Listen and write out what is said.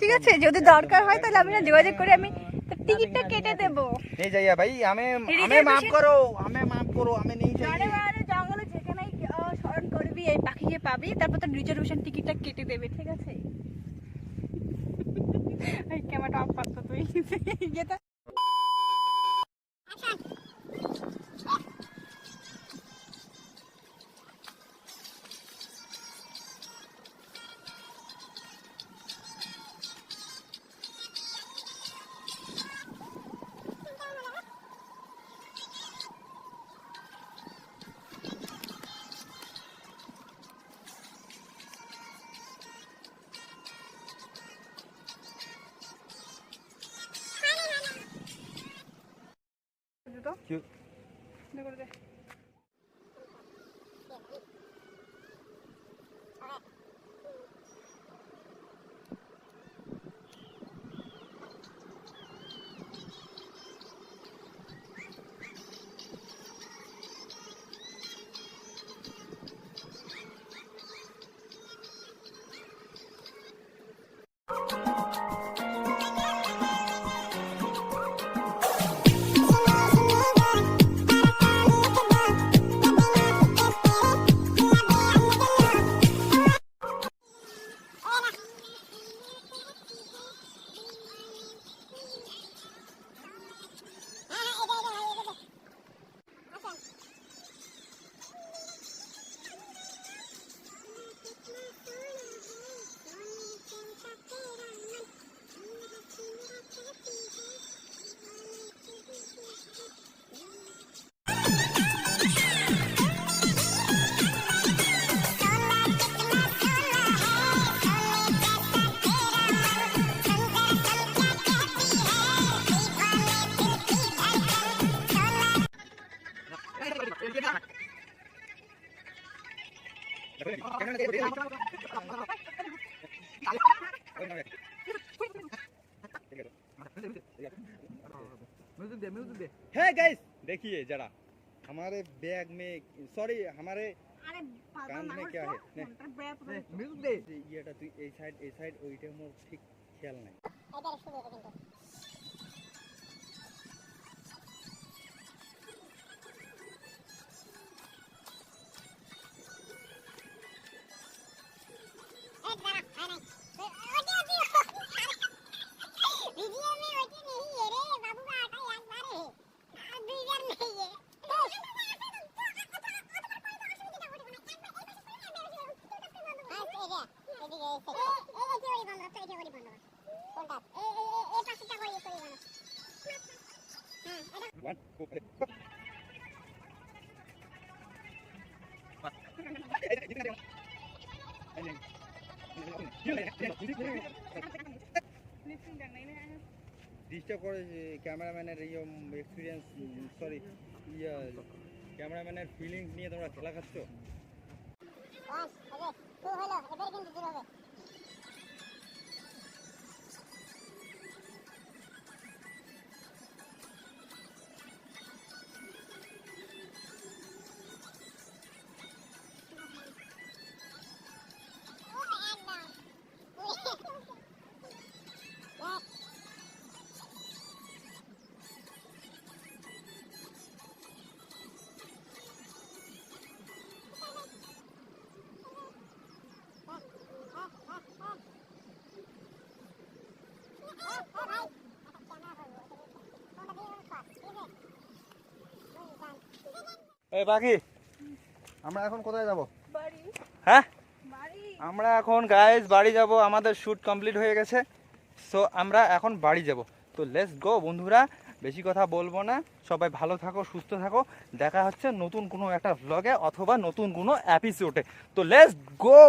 ঠিক আছে যদি দরকার হয় তাহলে আমি যোগাযোগ করে আমি টিকিটটা কেটে দেব। ভাই আমি আমি মাফ স্মরণ করবি এই পাখিকে পাবি তারপর তো রিজার্ভেশন টিকিটটা কেটে দেবে ঠিক আছে? এই অফ করতো তুই। যেটা তো क्यों দে করে দে है गाइस देखिए जरा हमारे बैग में सॉरी हमारे আরে কান মে क्या है? নে। ফোনটা বের করে দে। মিউজিক দে ইয়েটা তুই এই সাইড এই সাইড ওইটা মোর ঠিক খেয়াল নাই ওয়ান ডিস্টার্ব করে ক্যামেরাম্যানের এই এক্সপিরিয়েন্স সরি ইয়ে ক্যামেরাম্যানের ফিলিংস নিয়ে তোমরা খেলা খাচ্ছ? এই বাকি আমরা এখন কোথায় যাব? বাড়ি। হ্যাঁ? আমরা এখন গাইজ বাড়ি যাব। আমাদের শ্যুট কমপ্লিট হয়ে গেছে। সো আমরা এখন বাড়ি যাব। তো লেটস গো বন্ধুরা। বেশি কথা বলব না। সবাই ভালো থাকো সুস্থ থাকো। দেখা হচ্ছে নতুন কোনো একটা ভ্লগে অথবা নতুন কোনো অ্যাপিসোডে তো লেটস গো